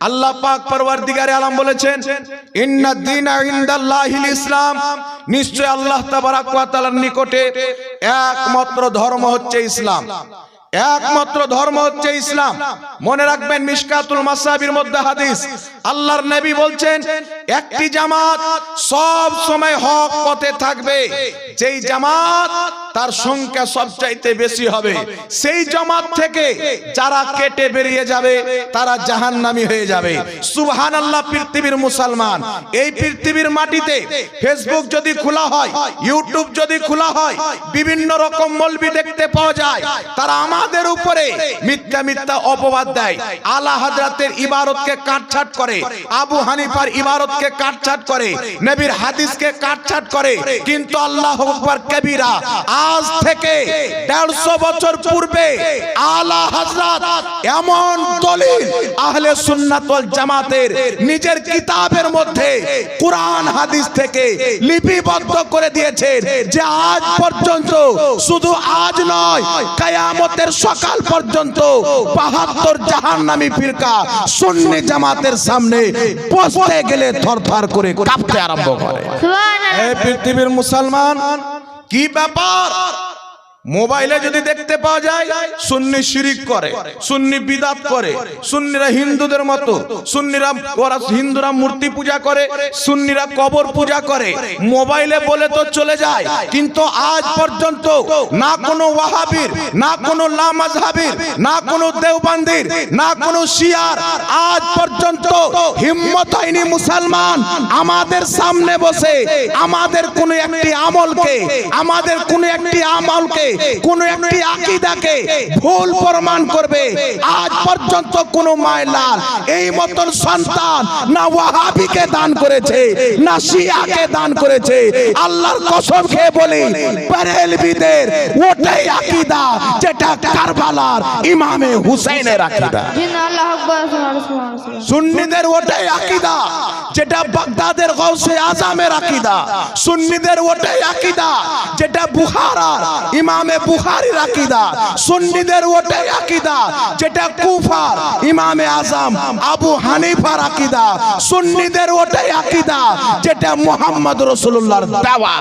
আল্লাহ পাক পরওয়ারদিগারে আলম বলেছেন ইন্নাদ্দিন দীনা ইনদাল্লাহিল ইসলাম। নিশ্চয় আল্লাহ তাবারাক ওয়া তাআলার নিকটে একমাত্র ধর্ম হচ্ছে ইসলাম। একমাত্র ধর্ম হচ্ছে ইসলাম। মনে রাখবেন মিশকাতুল মাসাবির মধ্যে হাদিস। আল্লাহর নবী বলছেন, একটি জামাত সব সময় হক পথে থাকবে। যেই জামাত তার সংখ্যা সবচাইতে বেশি হবে। সেই জামাত থেকে যারা কেটে বেরিয়ে যাবে, তারা জাহান্নামী হয়ে যাবে। সুবহান আল্লাহ পৃথিবীর মুসলমান। এই পৃথিবীর মাটিতে ফেসবুক যদি খোলা হয় ইউটিউব যদি খোলা হয়, বিভিন্ন রকম মলবি দেখতে পাওয়া যায়। তারা আমাদের উপরে মিথ্যা মিথ্যা অপবাদ দেয়। আলা হাজরাতের ইবারতকে কাটছাট করে। আবু হানিফার ইবারতকে কাটছাট করে। নবীর হাদিসকে কাটছাট করে। কিন্তু আল্লাহ আকবার কবিরা আজ থেকে দেড়শো বছর পূর্বে আলা হাজরাত এমন দলিল আহলে সুন্নাত ওয়াল জামাতের নিজের কিতাবের মধ্যে কোরআন হাদিস থেকে লিপিবদ্ধ করে দিয়েছেন যে আজ পর্যন্ত শুধু আজ নয়, কায়ামতের সকাল পর্যন্ত বাহাত্তর জাহান নামি ফিরকা সুন্নি জামাতের সামনে পৌঁছতে গেলে থরথর করে কাঁপতে আরম্ভ করে। এই পৃথিবীর মুসলমান কি ব্যাপার? মোবাইলে যদি দেখতে পাওয়া যায়, সুন্নি শিরিক করে, সুন্নি বিদাত করে, সুন্নিরা হিন্দুদের মতো, সুন্নিরা হিন্দুরা মূর্তি পূজা করে, সুন্নিরা কবর পূজা করে, মোবাইলে বলে তো চলে যায়, কিন্তু আজ পর্যন্ত না কোনো ওয়াহাবির, না কোনো লামাজহাবির, না কোনো দেওবান্দির, না কোনো শিয়ার আজ পর্যন্ত হিম্মত হয়নি মুসলমান। আমাদের সামনে বসে, আমাদের কোনো একটি আমলকে, আমাদের কোনো একটি আমলকে কোন একটি আকীদাকে ভুল প্রমাণ করবে। আজ পর্যন্ত কোন মায়লাল এই মতন সন্তান না ওয়াহাবিকে দান করেছে না শিয়াকে দান করেছে। আল্লাহর কসম খেয়ে বলি বেরেলবিদের ওটাই আকীদা যেটা কারবালার ইমামে হুসাইনের আকীদা। জিন আল্লাহ আকবার সুবহানাল্লাহ। সুন্নিদের ওটাই আকীদা যেটা বাগদাদের গৌসে আজামের আকিদা। সুন্নিদের ওটাই আকিদা, যেটা বুখারার, ইমামে বুখারীর আকিদা। সুন্নিদের ওটাই আকিদা, যেটা কুফার, ইমামে আজম, আবু হানিফার আকিদা। সুন্নিদের ওটাই আকিদা, যেটা মুহাম্মদ রসুল্লাহর দেওয়া